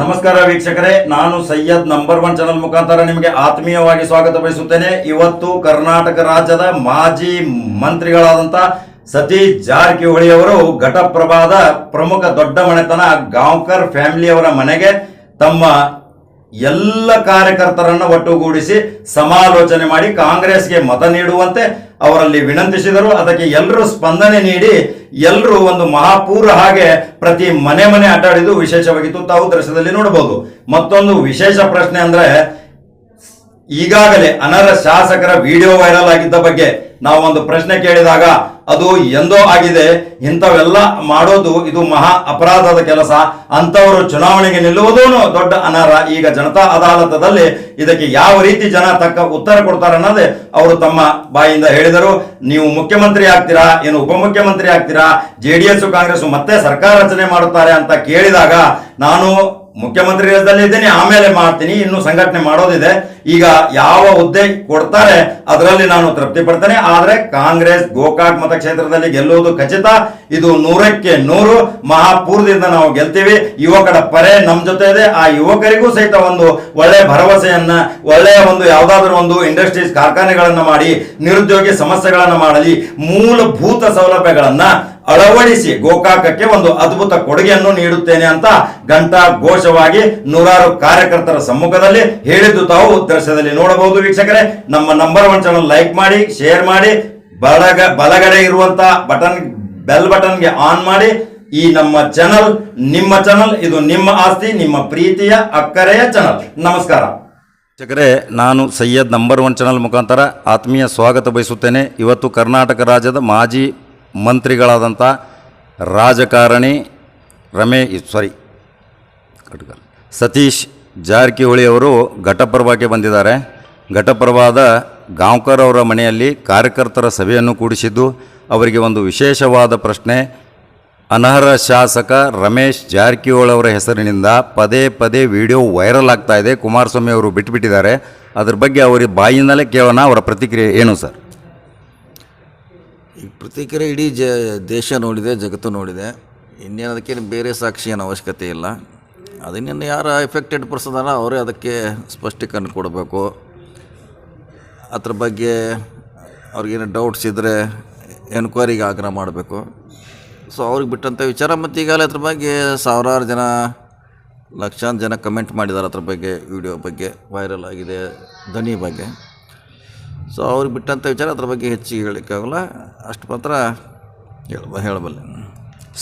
ನಮಸ್ಕಾರ ವೀಕ್ಷಕರೇ, ನಾನು ಸೈಯದ್ ನಂಬರ್ ಒನ್ ಚಾನಲ್ ಮುಖಾಂತರ ನಿಮಗೆ ಆತ್ಮೀಯವಾಗಿ ಸ್ವಾಗತ ಬಯಸುತ್ತೇನೆ. ಇವತ್ತು ಕರ್ನಾಟಕ ರಾಜ್ಯದ ಮಾಜಿ ಮಂತ್ರಿಗಳಾದಂತ ಸತೀಶ್ ಜಾರಕಿಹೊಳಿ ಅವರು ಘಟಪ್ರಭಾದ ಪ್ರಮುಖ ದೊಡ್ಡ ಮನೆತನ ಗಾಂವ್ಕರ್ ಫ್ಯಾಮಿಲಿಯವರ ಮನೆಗೆ ತಮ್ಮ ಎಲ್ಲ ಕಾರ್ಯಕರ್ತರನ್ನ ಒಟ್ಟುಗೂಡಿಸಿ ಸಮಾಲೋಚನೆ ಮಾಡಿ ಕಾಂಗ್ರೆಸ್ಗೆ ಮತ ನೀಡುವಂತೆ ಅವರಲ್ಲಿ ವಿನಂತಿಸಿದರು. ಅದಕ್ಕೆ ಎಲ್ಲರೂ ಸ್ಪಂದನೆ ನೀಡಿ ಎಲ್ಲರೂ ಒಂದು ಮಹಾಪೂರ ಹಾಗೆ ಪ್ರತಿ ಮನೆ ಮನೆ ಆಟಾಡಿದ್ದು ವಿಶೇಷವಾಗಿತ್ತು ತಾವು ದೃಶ್ಯದಲ್ಲಿ ನೋಡಬಹುದು ಮತ್ತೊಂದು ವಿಶೇಷ ಪ್ರಶ್ನೆ ಅಂದ್ರೆ ಈಗಾಗಲೇ ಅನರ್ಹ ಶಾಸಕರ ವಿಡಿಯೋ ವೈರಲ್ ಆಗಿದ್ದ ಬಗ್ಗೆ ನಾವು ಒಂದು ಪ್ರಶ್ನೆ ಕೇಳಿದಾಗ ಅದು ಎಂದೋ ಆಗಿದೆ. ಇಂಥವೆಲ್ಲ ಮಾಡೋದು ಇದು ಮಹಾ ಅಪರಾಧದ ಕೆಲಸ. ಅಂತವರು ಚುನಾವಣೆಗೆ ನಿಲ್ಲುವುದೂ ದೊಡ್ಡ ಅನರ್ಹ. ಈಗ ಜನತಾ ಅದಾಲತದಲ್ಲಿ ಇದಕ್ಕೆ ಯಾವ ರೀತಿ ಜನ ತಕ್ಕ ಉತ್ತರ ಕೊಡ್ತಾರೆ ಅನ್ನೋದೇ ಅವರು ತಮ್ಮ ಬಾಯಿಂದ ಹೇಳಿದರು. ನೀವು ಮುಖ್ಯಮಂತ್ರಿ ಆಗ್ತೀರಾ? ಏನು ಉಪಮುಖ್ಯಮಂತ್ರಿ ಆಗ್ತೀರಾ? ಜೆ ಡಿ ಕಾಂಗ್ರೆಸ್ ಮತ್ತೆ ಸರ್ಕಾರ ರಚನೆ ಮಾಡುತ್ತಾರೆ ಅಂತ ಕೇಳಿದಾಗ ನಾನು ಮುಖ್ಯಮಂತ್ರಿ ರಾಜ್ಯದಲ್ಲಿ ಇದ್ದೀನಿ, ಆಮೇಲೆ ಮಾಡ್ತೀನಿ, ಇನ್ನು ಸಂಘಟನೆ ಮಾಡೋದಿದೆ. ಈಗ ಯಾವ ಹುದ್ದೆ ಕೊಡ್ತಾರೆ, ಅದರಲ್ಲಿ ನಾನು ತೃಪ್ತಿ ಪಡ್ತೇನೆ. ಆದ್ರೆ ಕಾಂಗ್ರೆಸ್ ಗೋಕಾಕ್ ಮತಕ್ಷೇತ್ರದಲ್ಲಿ ಗೆಲ್ಲುವುದು ಖಚಿತ. ಇದು ನೂರಕ್ಕೆ ನೂರು. ಮಹಾಪೂರ್ವದಿಂದ ನಾವು ಗೆಲ್ತೀವಿ. ಯುವಕರ ಪರೆ ನಮ್ಮ ಜೊತೆ ಇದೆ. ಆ ಯುವಕರಿಗೂ ಸಹಿತ ಒಂದು ಒಳ್ಳೆ ಭರವಸೆಯನ್ನ, ಒಳ್ಳೆಯ ಒಂದು ಯಾವ್ದಾದ್ರು ಒಂದು ಇಂಡಸ್ಟ್ರೀಸ್ ಕಾರ್ಖಾನೆಗಳನ್ನ ಮಾಡಿ, ನಿರುದ್ಯೋಗಿ ಸಮಸ್ಯೆಗಳನ್ನ ಮಾಡಲಿ, ಮೂಲಭೂತ ಸೌಲಭ್ಯಗಳನ್ನ ಅಳವಡಿಸಿ ಗೋಕಾಕಕ್ಕೆ ಒಂದು ಅದ್ಭುತ ಕೊಡುಗೆಯನ್ನು ನೀಡುತ್ತೇನೆ ಅಂತ ಘಂಟಾ ಘೋಷವಾಗಿ ನೂರಾರು ಕಾರ್ಯಕರ್ತರ ಸಮ್ಮುಖದಲ್ಲಿ ಹೇಳಿದ್ದು ತಾವು ದೃಶ್ಯದಲ್ಲಿ ನೋಡಬಹುದು ವೀಕ್ಷಕರೇ. ನಮ್ಮ ನಂಬರ್ ಒನ್ ಚಾನಲ್ ಲೈಕ್ ಮಾಡಿ ಶೇರ್ ಮಾಡಿ ಬಲಗ ಬಲಗಡೆ ಇರುವಂತ ಬಟನ್ ಬೆಲ್ ಬಟನ್ಗೆ ಆನ್ ಮಾಡಿ. ಈ ನಮ್ಮ ಚಾನಲ್ ನಿಮ್ಮ ಚಾನಲ್ ಇದು ನಿಮ್ಮ ಆಸ್ತಿ, ನಿಮ್ಮ ಪ್ರೀತಿಯ ಅಕ್ಕರೆಯ ಚಾನಲ್ ನಮಸ್ಕಾರ. ವೀಕ್ಷಕರೇ, ನಾನು ಸೈಯದ್ ನಂಬರ್ ಒನ್ ಚಾನಲ್ ಮುಖಾಂತರ ಆತ್ಮೀಯ ಸ್ವಾಗತ ಬಯಸುತ್ತೇನೆ. ಇವತ್ತು ಕರ್ನಾಟಕ ರಾಜ್ಯದ ಮಾಜಿ ಮಂತ್ರಿಗಳಾದಂಥ ರಾಜಕಾರಣಿ ರಮೇ ಸಾರಿ ಕಟ್ಕಲ್. ಸತೀಶ್ ಜಾರಕಿಹೊಳಿ ಅವರು ಘಟಪ್ರಭಾಕ್ಕೆ ಬಂದಿದ್ದಾರೆ. ಘಟಪ್ರಭಾದ ಗಾಂವ್ಕರ್ ಅವರ ಮನೆಯಲ್ಲಿ ಕಾರ್ಯಕರ್ತರ ಸಭೆಯನ್ನು ಕೂಡಿಸಿದ್ದು ಅವರಿಗೆ ಒಂದು ವಿಶೇಷವಾದ ಪ್ರಶ್ನೆ. ಅನರ್ಹ ಶಾಸಕ ರಮೇಶ್ ಜಾರಕಿಹೊಳಿ ಅವರ ಹೆಸರಿನಿಂದ ಪದೇ ಪದೇ ವಿಡಿಯೋ ವೈರಲ್ ಆಗ್ತಾ ಇದೆ. ಕುಮಾರಸ್ವಾಮಿ ಅವರು ಬಿಟ್ಟುಬಿಟ್ಟಿದ್ದಾರೆ ಅದ್ರ ಬಗ್ಗೆ ಅವರ ಬಾಯಿಂದಲೇ ಕೇಳೋಣ. ಅವರ ಪ್ರತಿಕ್ರಿಯೆ ಏನು ಸರ್? ಪ್ರತಿಕ್ರಿಯೆ ಇಡೀ ಜ, ದೇಶ ನೋಡಿದೆ, ಜಗತ್ತು ನೋಡಿದೆ. ಇನ್ನೇನು ಅದಕ್ಕೇನು ಬೇರೆ ಸಾಕ್ಷಿ ಏನು ಅವಶ್ಯಕತೆ ಇಲ್ಲ. ಅದನ್ನೇನು ಯಾರು ಎಫೆಕ್ಟೆಡ್ ಪರ್ಸನ್ ಅವರೇ ಅದಕ್ಕೆ ಸ್ಪಷ್ಟೀಕರಣ ಕೊಡಬೇಕು. ಅದ್ರ ಬಗ್ಗೆ ಅವ್ರಿಗೇನು ಡೌಟ್ಸ್ ಇದ್ದರೆ ಎನ್ಕ್ವೈರಿಗೆ ಆಗ್ರಹ ಮಾಡಬೇಕು. ಸೊ ಅವ್ರಿಗೆ ಬಿಟ್ಟಂಥ ವಿಚಾರ ಮತ್ತು ಈಗಾಗಲೇ ಅದ್ರ ಬಗ್ಗೆ ಸಾವಿರಾರು ಜನ, ಲಕ್ಷಾಂತರ ಜನ ಕಮೆಂಟ್ ಮಾಡಿದ್ದಾರೆ ಅದ್ರ ಬಗ್ಗೆ ವಿಡಿಯೋ ಬಗ್ಗೆ ವೈರಲ್ ಆಗಿದೆ, ಧ್ವನಿ ಬಗ್ಗೆ. ಸೊ ಅವ್ರಿಗೆ ಬಿಟ್ಟಂಥ ವಿಚಾರ ಅದ್ರ ಬಗ್ಗೆ ಹೆಚ್ಚಿಗೆ ಹೇಳಲಿಕ್ಕಾಗಲ್ಲ ಅಷ್ಟು ಮಾತ್ರ ಹೇಳ ಹೇಳಬಲ್ಲೆ.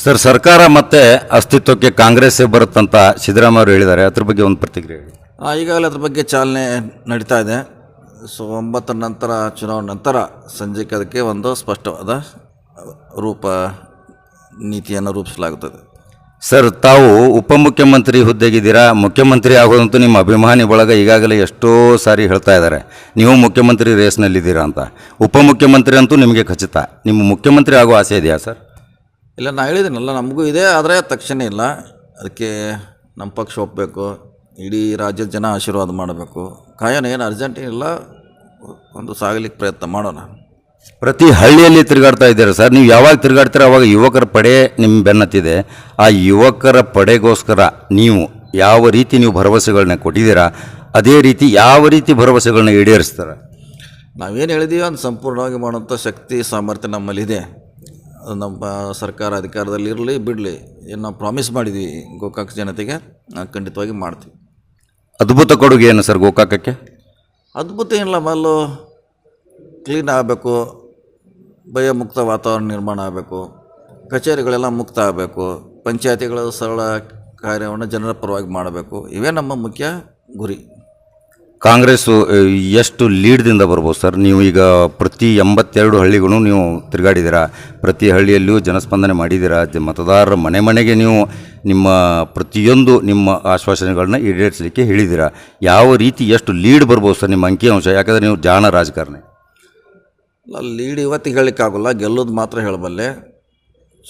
ಸರ್ ಸರ್ಕಾರ ಮತ್ತೆ ಅಸ್ತಿತ್ವಕ್ಕೆ ಕಾಂಗ್ರೆಸ್ಸೇ ಬರುತ್ತಂತ ಸಿದ್ದರಾಮಯ್ಯ ಅವರು ಹೇಳಿದ್ದಾರೆ. ಅದ್ರ ಬಗ್ಗೆ ಒಂದು ಪ್ರತಿಕ್ರಿಯೆ ಹೇಳಿ. ಈಗಾಗಲೇ ಅದ್ರ ಬಗ್ಗೆ ಚಾಲನೆ ನಡೀತಾ ಇದೆ. ಸೊ ಒಂಬತ್ತರ ನಂತರ ಚುನಾವಣೆ ನಂತರ ಸಂಜೆಗೆ ಅದಕ್ಕೆ ಒಂದು ಸ್ಪಷ್ಟವಾದ ರೂಪ ನೀತಿಯನ್ನು ರೂಪಿಸಲಾಗುತ್ತದೆ. ಸರ್, ತಾವು ಉಪಮುಖ್ಯಮಂತ್ರಿ ಹುದ್ದೆಗಿದ್ದೀರಾ? ಮುಖ್ಯಮಂತ್ರಿ ಆಗೋದಂತೂ ನಿಮ್ಮ ಅಭಿಮಾನಿ ಬಳಗ ಈಗಾಗಲೇ ಎಷ್ಟೋ ಸಾರಿ ಹೇಳ್ತಾ ಇದ್ದಾರೆ. ನೀವು ಮುಖ್ಯಮಂತ್ರಿ ರೇಸ್ನಲ್ಲಿದ್ದೀರಾ ಅಂತ. ಉಪಮುಖ್ಯಮಂತ್ರಿ ಅಂತೂ ನಿಮಗೆ ಖಚಿತ. ನಿಮ್ಮ ಮುಖ್ಯಮಂತ್ರಿ ಆಗೋ ಆಸೆ ಇದೆಯಾ ಸರ್? ಇಲ್ಲ, ನಾ ಹೇಳಿದ್ದೀನಲ್ಲ, ನಮಗೂ ಇದೆ, ಆದರೆ ತಕ್ಷಣ ಇಲ್ಲ. ಅದಕ್ಕೆ ನಮ್ಮ ಪಕ್ಷ ಒಪ್ಪಬೇಕು ಇಡೀ ರಾಜ್ಯದ ಜನ ಆಶೀರ್ವಾದ ಮಾಡಬೇಕು. ಕಾಯೋಣ ಏನು ಅರ್ಜೆಂಟ್ ಇಲ್ಲ ಒಂದು ಸಾಗಲಿಕ್ಕೆ ಪ್ರಯತ್ನ ಮಾಡೋಣ. ಪ್ರತಿ ಹಳ್ಳಿಯಲ್ಲಿ ತಿರುಗಾಡ್ತಾ ಇದ್ದೀರಾ. ಸರ್ ನೀವು ಯಾವಾಗ ತಿರುಗಾಡ್ತೀರ ಅವಾಗ ಯುವಕರ ಪಡೆ ನಿಮ್ಮ ಬೆನ್ನತ್ತಿದೆ. ಆ ಯುವಕರ ಪಡೆಗೋಸ್ಕರ ನೀವು ಯಾವ ರೀತಿ ನೀವು ಭರವಸೆಗಳನ್ನ ಕೊಟ್ಟಿದ್ದೀರಾ ಅದೇ ರೀತಿ ಯಾವ ರೀತಿ ಭರವಸೆಗಳನ್ನ ಈಡೇರಿಸ್ತಾರೆ? ನಾವೇನು ಹೇಳಿದೀವಿ ಅದು ಸಂಪೂರ್ಣವಾಗಿ ಮಾಡುವಂಥ ಶಕ್ತಿ ಸಾಮರ್ಥ್ಯ ನಮ್ಮಲ್ಲಿದೆ. ಅದು ನಮ್ಮ ಸರ್ಕಾರ ಅಧಿಕಾರದಲ್ಲಿ ಇರಲಿ ಬಿಡಲಿ. ಏನು ನಾವು ಪ್ರಾಮಿಸ್ ಮಾಡಿದ್ವಿ ಗೋಕಾಕ್ ಜನತೆಗೆ ನಾವು ಖಂಡಿತವಾಗಿ ಮಾಡ್ತೀವಿ. ಅದ್ಭುತ ಕೊಡುಗೆ ಏನು ಸರ್ ಗೋಕಾಕಕ್ಕೆ? ಅದ್ಭುತ ಏನಿಲ್ಲ ಮೊದಲು ಕ್ಲೀನ್ ಆಗಬೇಕು, ಭಯಮುಕ್ತ ವಾತಾವರಣ ನಿರ್ಮಾಣ ಆಗಬೇಕು, ಕಚೇರಿಗಳೆಲ್ಲ ಮುಕ್ತ ಆಗಬೇಕು, ಪಂಚಾಯತಿಗಳ ಸರಳ ಕಾರ್ಯವನ್ನು ಜನರ ಪರವಾಗಿ ಮಾಡಬೇಕು, ಇವೇ ನಮ್ಮ ಮುಖ್ಯ ಗುರಿ. ಕಾಂಗ್ರೆಸ್ಸು ಎಷ್ಟು ಲೀಡ್ದಿಂದ ಬರ್ಬೋದು ಸರ್? ನೀವು ಈಗ ಪ್ರತಿ ಎಂಬತ್ತೆರಡು ಹಳ್ಳಿಗೂ ನೀವು ತಿರುಗಾಡಿದ್ದೀರಾ? ಪ್ರತಿ ಹಳ್ಳಿಯಲ್ಲಿಯೂ ಜನಸ್ಪಂದನೆ ಮಾಡಿದ್ದೀರಾ? ಜ- ಮತದಾರರ ಮನೆ ಮನೆಗೆ ನೀವು ನಿಮ್ಮ ಪ್ರತಿಯೊಂದು ನಿಮ್ಮ ಆಶ್ವಾಸನೆಗಳನ್ನ ಈಡೇರಿಸಲಿಕ್ಕೆ ಹೇಳಿದ್ದೀರಾ? ಯಾವ ರೀತಿ ಎಷ್ಟು ಲೀಡ್ ಬರ್ಬೋದು ಸರ್ ನಿಮ್ಮ ಅಂಕಿಅಂಶ ಯಾಕಂದರೆ ನೀವು ಜಾಣ ರಾಜಕಾರಣಿ. ಲೀಡ್ ಇವತ್ತಿಗೆ ಹೇಳಲಿಕ್ಕಾಗಲ್ಲ ಗೆಲ್ಲೋದು ಮಾತ್ರ ಹೇಳಬಲ್ಲೆ.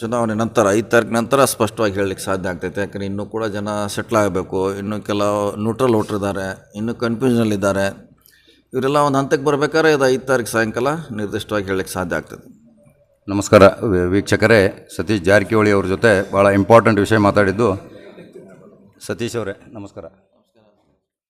ಚುನಾವಣೆ ನಂತರ, ಐದು ತಾರೀಕು ನಂತರ ಸ್ಪಷ್ಟವಾಗಿ ಹೇಳಲಿಕ್ಕೆ ಸಾಧ್ಯ ಆಗ್ತೈತೆ. ಯಾಕಂದರೆ ಇನ್ನೂ ಕೂಡ ಜನ ಸೆಟ್ಲ್ ಆಗಬೇಕು. ಇನ್ನೂ ಕೆಲವು ನ್ಯೂಟ್ರಲ್ ಇದ್ದಾರೆ ಇನ್ನೂ ಕನ್ಫ್ಯೂಷನಲ್ಲಿದ್ದಾರೆ ಇವರೆಲ್ಲ ಒಂದು ಹಂತಕ್ಕೆ ಬರಬೇಕಾದ್ರೆ ಇದು ಐದು ತಾರೀಕು ಸಾಯಂಕಾಲ ನಿರ್ದಿಷ್ಟವಾಗಿ ಹೇಳಲಿಕ್ಕೆ ಸಾಧ್ಯ ಆಗ್ತದೆ. ನಮಸ್ಕಾರ ವೀಕ್ಷಕರೇ. ಸತೀಶ್ ಜಾರಕಿಹೊಳಿ ಅವ್ರ ಜೊತೆ ಭಾಳ ಇಂಪಾರ್ಟೆಂಟ್ ವಿಷಯ ಮಾತಾಡಿದ್ದು. ಸತೀಶ್ ಅವರೇ, ನಮಸ್ಕಾರ.